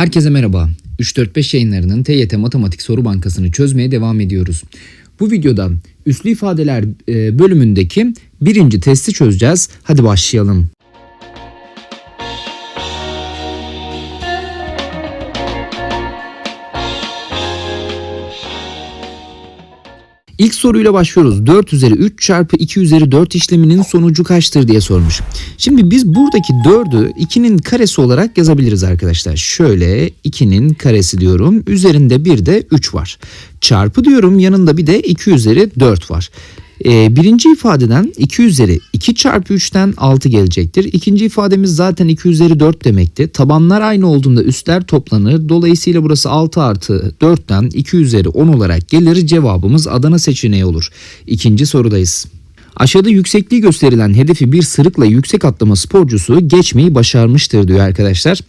Herkese merhaba. 345 yayınlarının TYT Matematik Soru Bankası'nı çözmeye devam ediyoruz. Bu videoda üslü ifadeler e, bölümündeki birinci testi çözeceğiz. Hadi başlayalım. İlk soruyla başlıyoruz. 4 üzeri 3 çarpı 2 üzeri 4 işleminin sonucu kaçtır diye sormuş. Şimdi biz buradaki 4'ü 2'nin karesi olarak yazabiliriz arkadaşlar. Şöyle 2'nin karesi diyorum. Üzerinde bir de 3 var. Çarpı diyorum yanında bir de 2 üzeri 4 var. Ee, birinci ifadeden 2 üzeri 2 çarpı 3'ten 6 gelecektir. İkinci ifademiz zaten 2 üzeri 4 demekti. Tabanlar aynı olduğunda üstler toplanır. Dolayısıyla burası 6 artı 4'ten 2 üzeri 10 olarak gelir. Cevabımız Adana seçeneği olur. İkinci sorudayız. Aşağıda yüksekliği gösterilen hedefi bir sırıkla yüksek atlama sporcusu geçmeyi başarmıştır diyor arkadaşlar.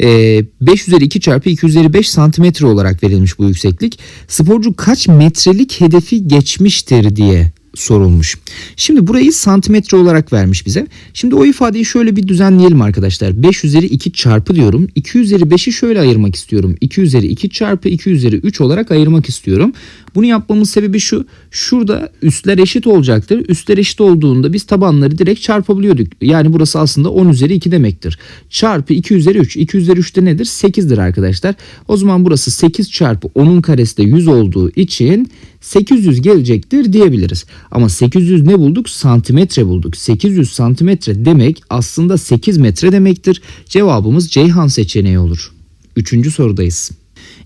Ee, 5 üzeri 2 çarpı 2 üzeri 5 santimetre olarak verilmiş bu yükseklik. Sporcu kaç metrelik hedefi geçmiştir diye sorulmuş. Şimdi burayı santimetre olarak vermiş bize. Şimdi o ifadeyi şöyle bir düzenleyelim arkadaşlar. 5 üzeri 2 çarpı diyorum. 2 üzeri 5'i şöyle ayırmak istiyorum. 2 üzeri 2 çarpı 2 üzeri 3 olarak ayırmak istiyorum. Bunu yapmamın sebebi şu. Şurada üstler eşit olacaktır. Üstler eşit olduğunda biz tabanları direkt çarpabiliyorduk. Yani burası aslında 10 üzeri 2 demektir. Çarpı 2 üzeri 3. 2 üzeri 3 de nedir? 8'dir arkadaşlar. O zaman burası 8 çarpı 10'un karesi de 100 olduğu için 800 gelecektir diyebiliriz. Ama 800 ne bulduk? Santimetre bulduk. 800 santimetre demek aslında 8 metre demektir. Cevabımız Ceyhan seçeneği olur. Üçüncü sorudayız.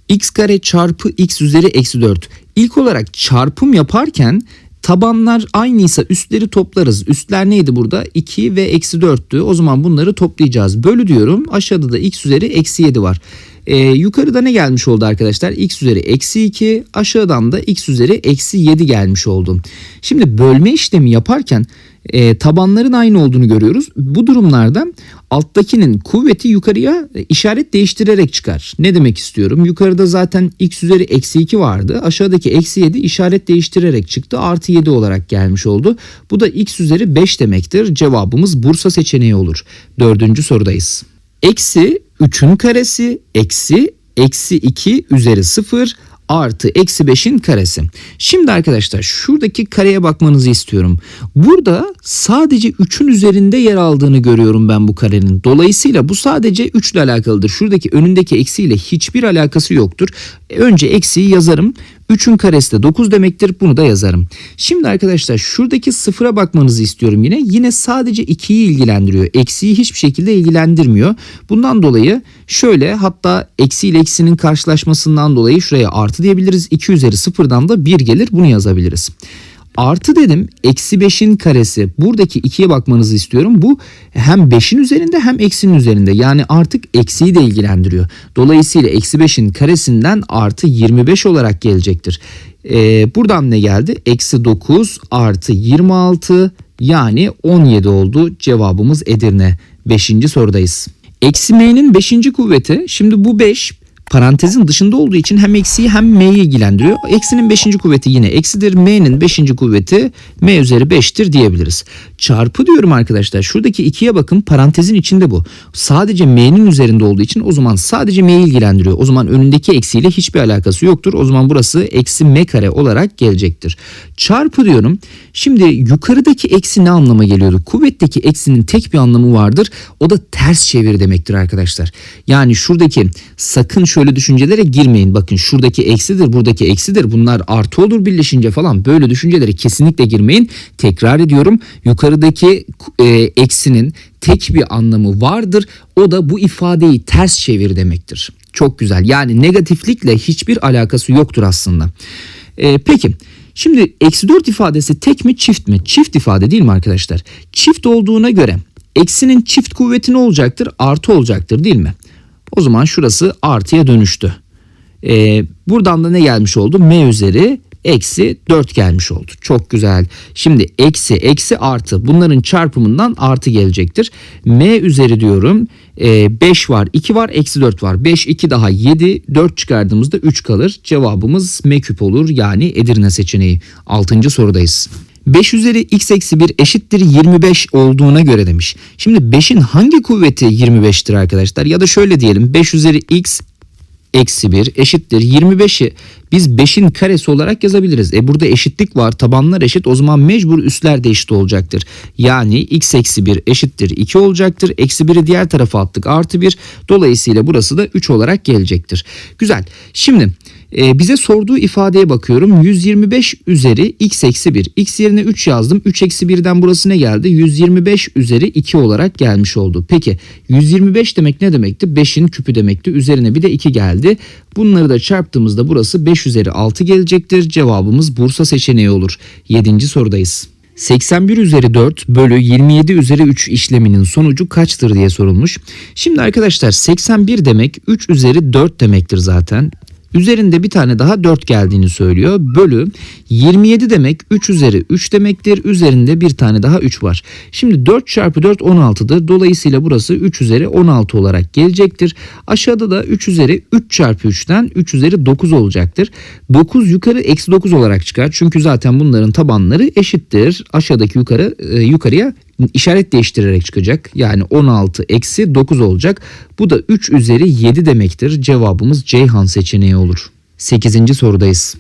X kare çarpı x üzeri eksi 4. İlk olarak çarpım yaparken tabanlar aynıysa üstleri toplarız. Üstler neydi burada? 2 ve eksi 4'tü. O zaman bunları toplayacağız. Bölü diyorum. Aşağıda da x üzeri eksi 7 var. Ee, yukarıda ne gelmiş oldu arkadaşlar? x üzeri eksi 2 aşağıdan da x üzeri eksi 7 gelmiş oldu. Şimdi bölme işlemi yaparken e, tabanların aynı olduğunu görüyoruz. Bu durumlarda alttakinin kuvveti yukarıya işaret değiştirerek çıkar. Ne demek istiyorum? Yukarıda zaten x üzeri eksi 2 vardı. Aşağıdaki eksi 7 işaret değiştirerek çıktı. Artı 7 olarak gelmiş oldu. Bu da x üzeri 5 demektir. Cevabımız Bursa seçeneği olur. Dördüncü sorudayız. Eksi 3'ün karesi eksi eksi 2 üzeri 0 artı eksi 5'in karesi. Şimdi arkadaşlar şuradaki kareye bakmanızı istiyorum. Burada sadece 3'ün üzerinde yer aldığını görüyorum ben bu karenin. Dolayısıyla bu sadece 3 ile alakalıdır. Şuradaki önündeki eksiyle hiçbir alakası yoktur. Önce eksiyi yazarım. 3'ün karesi de 9 demektir. Bunu da yazarım. Şimdi arkadaşlar şuradaki sıfıra bakmanızı istiyorum yine. Yine sadece 2'yi ilgilendiriyor. Eksiyi hiçbir şekilde ilgilendirmiyor. Bundan dolayı şöyle hatta eksi ile eksinin karşılaşmasından dolayı şuraya artı diyebiliriz. 2 üzeri sıfırdan da 1 gelir. Bunu yazabiliriz. Artı dedim eksi 5'in karesi buradaki 2'ye bakmanızı istiyorum. Bu hem 5'in üzerinde hem eksinin üzerinde yani artık eksiyi de ilgilendiriyor. Dolayısıyla eksi 5'in karesinden artı 25 olarak gelecektir. Ee, buradan ne geldi? Eksi 9 artı 26 yani 17 oldu. Cevabımız Edirne. 5. sorudayız. Eksi m'nin 5. kuvveti şimdi bu 5 parantezin dışında olduğu için hem eksiyi hem m'yi ilgilendiriyor. Eksinin 5. kuvveti yine eksidir. M'nin 5. kuvveti m üzeri 5'tir diyebiliriz. Çarpı diyorum arkadaşlar. Şuradaki 2'ye bakın parantezin içinde bu. Sadece m'nin üzerinde olduğu için o zaman sadece m'yi ilgilendiriyor. O zaman önündeki eksiyle hiçbir alakası yoktur. O zaman burası eksi m kare olarak gelecektir. Çarpı diyorum. Şimdi yukarıdaki eksi ne anlama geliyordu? Kuvvetteki eksinin tek bir anlamı vardır. O da ters çevir demektir arkadaşlar. Yani şuradaki sakın şöyle düşüncelere girmeyin. Bakın şuradaki eksidir, buradaki eksidir. Bunlar artı olur birleşince falan. Böyle düşüncelere kesinlikle girmeyin. Tekrar ediyorum. Yukarıdaki e, eksinin tek bir anlamı vardır. O da bu ifadeyi ters çevir demektir. Çok güzel. Yani negatiflikle hiçbir alakası yoktur aslında. E, peki. Şimdi eksi 4 ifadesi tek mi çift mi? Çift ifade değil mi arkadaşlar? Çift olduğuna göre eksinin çift kuvveti ne olacaktır? Artı olacaktır değil mi? O zaman şurası artıya dönüştü. Ee, buradan da ne gelmiş oldu? M üzeri eksi 4 gelmiş oldu. Çok güzel. Şimdi eksi eksi artı bunların çarpımından artı gelecektir. M üzeri diyorum 5 var 2 var eksi 4 var. 5 2 daha 7 4 çıkardığımızda 3 kalır. Cevabımız M küp olur yani Edirne seçeneği. 6. sorudayız. 5 üzeri x eksi 1 eşittir 25 olduğuna göre demiş. Şimdi 5'in hangi kuvveti 25'tir arkadaşlar? Ya da şöyle diyelim 5 üzeri x eksi 1 eşittir 25'i biz 5'in karesi olarak yazabiliriz. E burada eşitlik var tabanlar eşit o zaman mecbur üstler de eşit olacaktır. Yani x eksi 1 eşittir 2 olacaktır. Eksi 1'i diğer tarafa attık artı 1 dolayısıyla burası da 3 olarak gelecektir. Güzel şimdi e, bize sorduğu ifadeye bakıyorum. 125 üzeri x eksi 1. x yerine 3 yazdım. 3 eksi 1'den burası ne geldi? 125 üzeri 2 olarak gelmiş oldu. Peki 125 demek ne demekti? 5'in küpü demekti. Üzerine bir de 2 geldi. Bunları da çarptığımızda burası 5 üzeri 6 gelecektir. Cevabımız Bursa seçeneği olur. 7. sorudayız. 81 üzeri 4 bölü 27 üzeri 3 işleminin sonucu kaçtır diye sorulmuş. Şimdi arkadaşlar 81 demek 3 üzeri 4 demektir zaten. Üzerinde bir tane daha 4 geldiğini söylüyor. Bölü 27 demek 3 üzeri 3 demektir. Üzerinde bir tane daha 3 var. Şimdi 4 çarpı 4 16'dır. Dolayısıyla burası 3 üzeri 16 olarak gelecektir. Aşağıda da 3 üzeri 3 çarpı 3'ten 3 üzeri 9 olacaktır. 9 yukarı eksi 9 olarak çıkar. Çünkü zaten bunların tabanları eşittir. Aşağıdaki yukarı e, yukarıya işaret değiştirerek çıkacak. Yani 16 eksi 9 olacak. Bu da 3 üzeri 7 demektir. Cevabımız Ceyhan seçeneği olur. 8. sorudayız.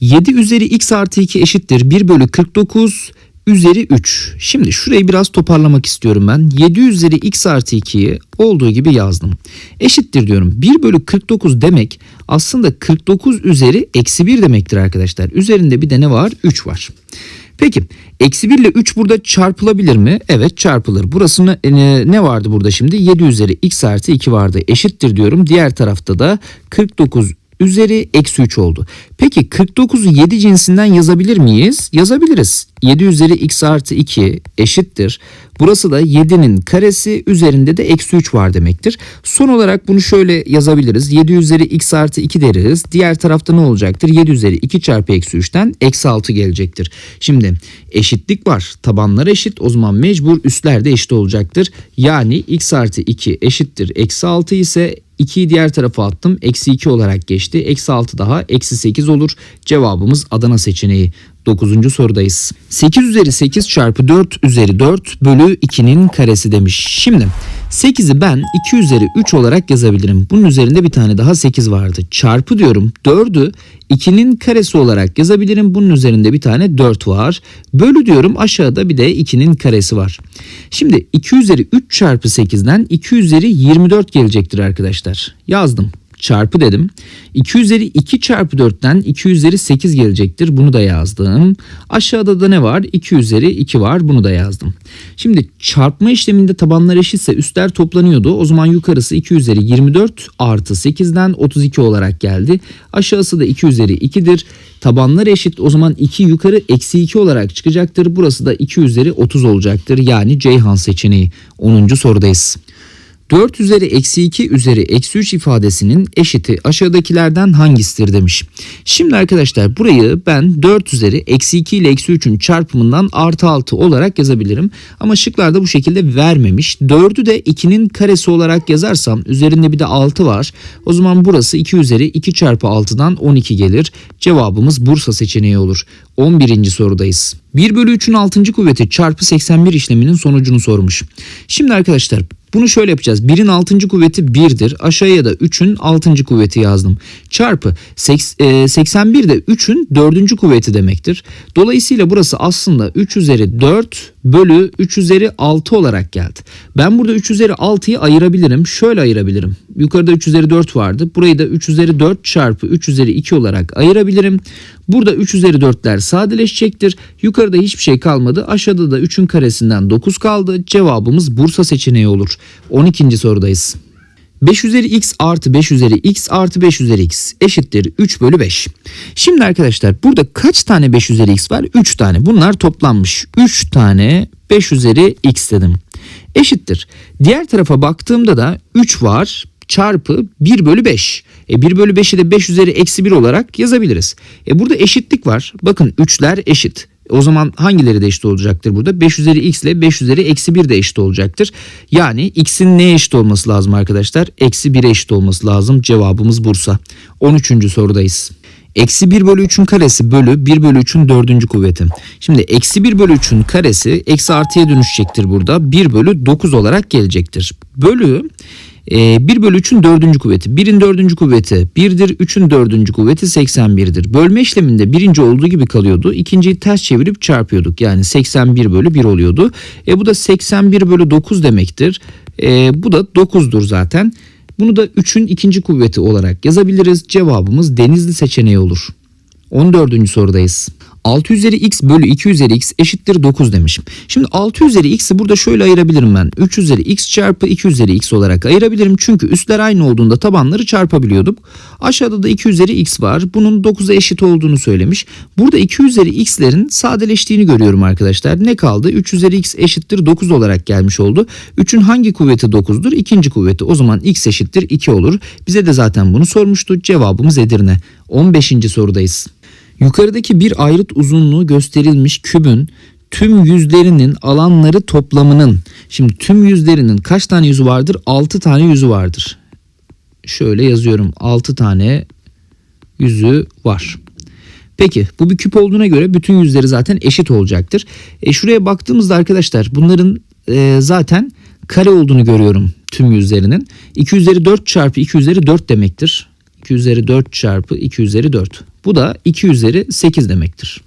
7 üzeri x artı 2 eşittir 1 bölü 49 üzeri 3. Şimdi şurayı biraz toparlamak istiyorum ben. 7 üzeri x artı 2'yi olduğu gibi yazdım. Eşittir diyorum. 1 bölü 49 demek aslında 49 üzeri eksi 1 demektir arkadaşlar. Üzerinde bir de ne var? 3 var. Peki eksi 1 ile 3 burada çarpılabilir mi? Evet çarpılır. Burasını e, ne vardı burada şimdi? 7 üzeri x artı 2 vardı. Eşittir diyorum. Diğer tarafta da 49 üzeri eksi 3 oldu. Peki 49'u 7 cinsinden yazabilir miyiz? Yazabiliriz. 7 üzeri x artı 2 eşittir. Burası da 7'nin karesi üzerinde de eksi 3 var demektir. Son olarak bunu şöyle yazabiliriz. 7 üzeri x artı 2 deriz. Diğer tarafta ne olacaktır? 7 üzeri 2 çarpı eksi 3'ten eksi 6 gelecektir. Şimdi eşitlik var. Tabanlar eşit. O zaman mecbur üstler de eşit olacaktır. Yani x artı 2 eşittir. Eksi 6 ise 2'yi diğer tarafa attım. Eksi 2 olarak geçti. Eksi 6 daha eksi 8 olur. Cevabımız Adana seçeneği. 9. sorudayız. 8 üzeri 8 çarpı 4 üzeri 4 bölü 2'nin karesi demiş. Şimdi 8'i ben 2 üzeri 3 olarak yazabilirim. Bunun üzerinde bir tane daha 8 vardı. Çarpı diyorum 4'ü 2'nin karesi olarak yazabilirim. Bunun üzerinde bir tane 4 var. Bölü diyorum aşağıda bir de 2'nin karesi var. Şimdi 2 üzeri 3 çarpı 8'den 2 üzeri 24 gelecektir arkadaşlar. Yazdım çarpı dedim. 2 üzeri 2 çarpı 4'ten 2 üzeri 8 gelecektir. Bunu da yazdım. Aşağıda da ne var? 2 üzeri 2 var. Bunu da yazdım. Şimdi çarpma işleminde tabanlar eşitse üstler toplanıyordu. O zaman yukarısı 2 üzeri 24 artı 8'den 32 olarak geldi. Aşağısı da 2 üzeri 2'dir. Tabanlar eşit o zaman 2 yukarı eksi 2 olarak çıkacaktır. Burası da 2 üzeri 30 olacaktır. Yani Ceyhan seçeneği 10. sorudayız. 4 üzeri eksi 2 üzeri eksi 3 ifadesinin eşiti aşağıdakilerden hangisidir demiş. Şimdi arkadaşlar burayı ben 4 üzeri eksi 2 ile eksi 3'ün çarpımından artı 6 olarak yazabilirim. Ama şıklarda bu şekilde vermemiş. 4'ü de 2'nin karesi olarak yazarsam üzerinde bir de 6 var. O zaman burası 2 üzeri 2 çarpı 6'dan 12 gelir. Cevabımız Bursa seçeneği olur. 11. sorudayız. 1 bölü 3'ün 6. kuvveti çarpı 81 işleminin sonucunu sormuş. Şimdi arkadaşlar bunu şöyle yapacağız. 1'in 6. kuvveti 1'dir. Aşağıya da 3'ün 6. kuvveti yazdım. Çarpı 81 de 3'ün 4. kuvveti demektir. Dolayısıyla burası aslında 3 üzeri 4 bölü 3 üzeri 6 olarak geldi. Ben burada 3 üzeri 6'yı ayırabilirim. Şöyle ayırabilirim. Yukarıda 3 üzeri 4 vardı. Burayı da 3 üzeri 4 çarpı 3 üzeri 2 olarak ayırabilirim. Burada 3 üzeri 4'ler sadeleşecektir. Yukarıda hiçbir şey kalmadı. Aşağıda da 3'ün karesinden 9 kaldı. Cevabımız Bursa seçeneği olur. 12. sorudayız. 5 üzeri x artı 5 üzeri x artı 5 üzeri x eşittir 3 bölü 5. Şimdi arkadaşlar burada kaç tane 5 üzeri x var? 3 tane. Bunlar toplanmış. 3 tane 5 üzeri x dedim. Eşittir. Diğer tarafa baktığımda da 3 var çarpı 1 bölü 5. E 1 bölü 5'i de 5 üzeri eksi 1 olarak yazabiliriz. E burada eşitlik var. Bakın 3'ler eşit. O zaman hangileri de eşit olacaktır burada? 5 üzeri x ile 5 üzeri eksi 1 de eşit olacaktır. Yani x'in neye eşit olması lazım arkadaşlar? Eksi 1'e eşit olması lazım. Cevabımız Bursa. 13. sorudayız. Eksi 1 bölü 3'ün karesi bölü 1 bölü 3'ün dördüncü kuvveti. Şimdi eksi 1 bölü 3'ün karesi eksi artıya dönüşecektir burada. 1 bölü 9 olarak gelecektir. Bölü e, 1 bölü 3'ün dördüncü kuvveti. 1'in dördüncü kuvveti 1'dir. 3'ün dördüncü kuvveti 81'dir. Bölme işleminde birinci olduğu gibi kalıyordu. İkinciyi ters çevirip çarpıyorduk. Yani 81 bölü 1 oluyordu. E, bu da 81 bölü 9 demektir. E, bu da 9'dur zaten. Bunu da 3'ün ikinci kuvveti olarak yazabiliriz. Cevabımız denizli seçeneği olur. 14. sorudayız. 6 üzeri x bölü 2 üzeri x eşittir 9 demişim. Şimdi 6 üzeri x'i burada şöyle ayırabilirim ben. 3 üzeri x çarpı 2 üzeri x olarak ayırabilirim. Çünkü üstler aynı olduğunda tabanları çarpabiliyorduk. Aşağıda da 2 üzeri x var. Bunun 9'a eşit olduğunu söylemiş. Burada 2 üzeri x'lerin sadeleştiğini görüyorum arkadaşlar. Ne kaldı? 3 üzeri x eşittir 9 olarak gelmiş oldu. 3'ün hangi kuvveti 9'dur? İkinci kuvveti. O zaman x eşittir 2 olur. Bize de zaten bunu sormuştu. Cevabımız Edirne. 15. sorudayız. Yukarıdaki bir ayrıt uzunluğu gösterilmiş kübün tüm yüzlerinin alanları toplamının şimdi tüm yüzlerinin kaç tane yüzü vardır? 6 tane yüzü vardır. Şöyle yazıyorum 6 tane yüzü var. Peki bu bir küp olduğuna göre bütün yüzleri zaten eşit olacaktır. E şuraya baktığımızda arkadaşlar bunların e, zaten kare olduğunu görüyorum tüm yüzlerinin. 2 üzeri 4 çarpı 2 üzeri 4 demektir. 2 üzeri 4 çarpı 2 üzeri 4. Bu da 2 üzeri 8 demektir.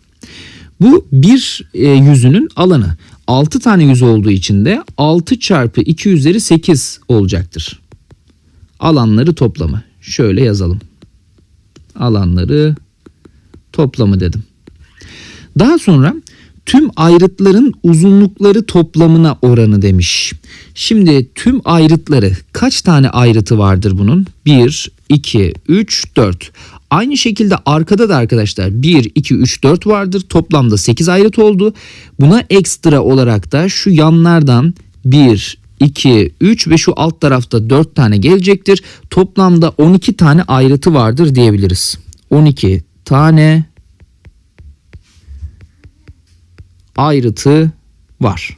Bu bir e, yüzünün alanı. 6 tane yüz olduğu için de 6 çarpı 2 üzeri 8 olacaktır. Alanları toplamı. Şöyle yazalım. Alanları toplamı dedim. Daha sonra tüm ayrıtların uzunlukları toplamına oranı demiş. Şimdi tüm ayrıtları kaç tane ayrıtı vardır bunun? 1, 2, 3, 4. Aynı şekilde arkada da arkadaşlar 1, 2, 3, 4 vardır. Toplamda 8 ayrıt oldu. Buna ekstra olarak da şu yanlardan 1, 2, 3 ve şu alt tarafta 4 tane gelecektir. Toplamda 12 tane ayrıtı vardır diyebiliriz. 12 tane ayrıtı var.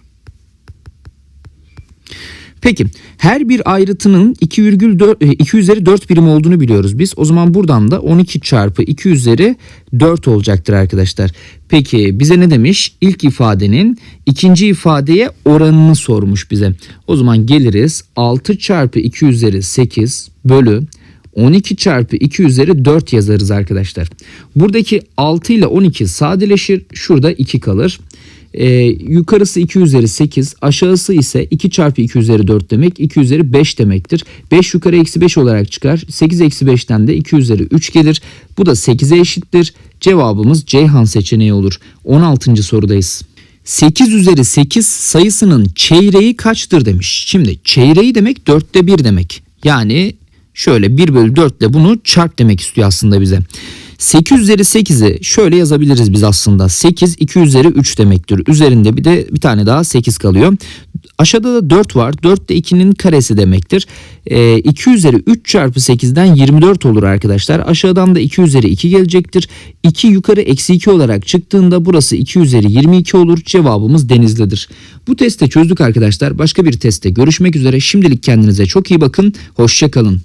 Peki her bir ayrıtının 2,4 2 üzeri 4 birim olduğunu biliyoruz biz. O zaman buradan da 12 çarpı 2 üzeri 4 olacaktır arkadaşlar. Peki bize ne demiş? İlk ifadenin ikinci ifadeye oranını sormuş bize. O zaman geliriz 6 çarpı 2 üzeri 8 bölü 12 çarpı 2 üzeri 4 yazarız arkadaşlar. Buradaki 6 ile 12 sadeleşir. Şurada 2 kalır. Ee, yukarısı 2 üzeri 8 aşağısı ise 2 çarpı 2 üzeri 4 demek 2 üzeri 5 demektir. 5 yukarı eksi 5 olarak çıkar. 8 eksi 5'ten de 2 üzeri 3 gelir. Bu da 8'e eşittir. Cevabımız Ceyhan seçeneği olur. 16. sorudayız. 8 üzeri 8 sayısının çeyreği kaçtır demiş. Şimdi çeyreği demek 4'te 1 demek. Yani şöyle 1 bölü 4 ile bunu çarp demek istiyor aslında bize. 8 üzeri 8'i şöyle yazabiliriz biz aslında. 8 2 üzeri 3 demektir. Üzerinde bir de bir tane daha 8 kalıyor. Aşağıda da 4 var. 4 de 2'nin karesi demektir. Ee, 2 üzeri 3 çarpı 8'den 24 olur arkadaşlar. Aşağıdan da 2 üzeri 2 gelecektir. 2 yukarı eksi 2 olarak çıktığında burası 2 üzeri 22 olur. Cevabımız Denizli'dir. Bu teste çözdük arkadaşlar. Başka bir testte görüşmek üzere. Şimdilik kendinize çok iyi bakın. Hoşçakalın.